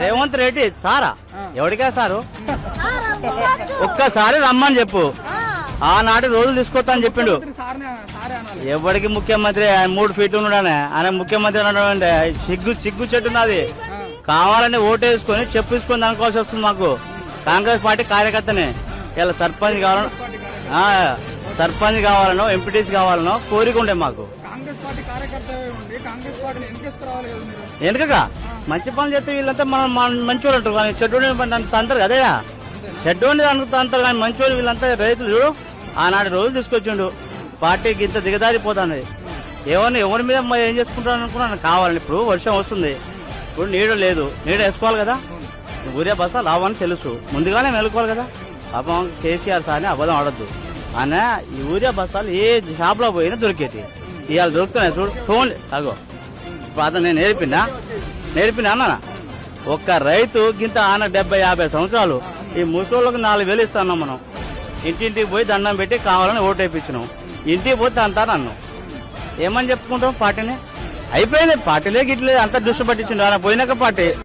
రేవంత్ రెడ్డి సారా. ఎవరికా సారు? ఒక్కసారి రమ్మని చెప్పు. ఆనాటి రోజులు తీసుకొస్తా అని చెప్పిండు. ముఖ్యమంత్రి సార్నే సారే అనాలి. ఎవరికి ముఖ్యమంత్రి ఆయన మూడు ఫీట్లు ఉన్నాడనే ఆయన ముఖ్యమంత్రి ఉన్నాడంటే సిగ్గు సిగ్గు చెట్టు ఉన్నది. కావాలని ఓటేసుకొని చెప్పు తీసుకొని అనుకోవాల్సి వస్తుంది మాకు. కాంగ్రెస్ పార్టీ కార్యకర్తనే. ఇలా సర్పంచ్ కావాలనో సర్పంచ్ కావాలనో ఎంపీటీసీ కావాలనో కోరిక ఉండే మాకు. కాంగ్రెస్ పార్టీ కార్యకర్త ఉండి కాంగ్రెస్ పార్టీని వెనకేసుకురావాలి కదా మీరు? ఎందుకగా మంచి పనులు చేస్తే వీళ్ళంతా మనం మన మంచోళ్ళు అంటారు. కానీ చెడ్డోని అంటారు కదయా చెడ్డోని అంటారు కానీ మంచోళ్ళు వీళ్ళంతా రైతులు చూడు. ఆనాటి రోజు తీసుకొచ్చిండు. పార్టీకి ఇంత దిగదారిపోతుంది ఎవరిని ఎవరి మీద ఏం చేసుకుంటాను అనుకున్నాను. కావాలని ఇప్పుడు వర్షం వస్తుంది. ఇప్పుడు నీడ లేదు. నీడ వేసుకోవాలి కదా. ఊరియా బస్సా లావని తెలుసు. ముందుగానే మెలుకోవాలి కదా. పాపం కేసీఆర్ సార్ని అబద్ధం ఆడద్దు. ఆయన ఈ ఊరియా బస్సాలు ఏ షాప్లో పోయినా దొరికేటి. ఇవాళ దొరుకుతున్నాయి చూడు. ఫోన్ అగో. పాత నేను నేర్పినా? నేర్పినా అన్న ఒక్క రైతు గింత ఆన డెబ్బై యాభై సంవత్సరాలు. ఈ ముసోళ్ళకు నాలుగు వేలు ఇస్తున్నాం మనం. ఇంటింటికి పోయి దండం పెట్టి కావాలని ఓటు వేయించినాం. ఇంటికి పోతే అంతా నన్ను. ఏమని చెప్పుకుంటాం పార్టీని? అయిపోయింది. పార్టీలే గిట్లేదు అంతా దృష్టి పట్టించిండు ఆయన పోయినాక పార్టీ.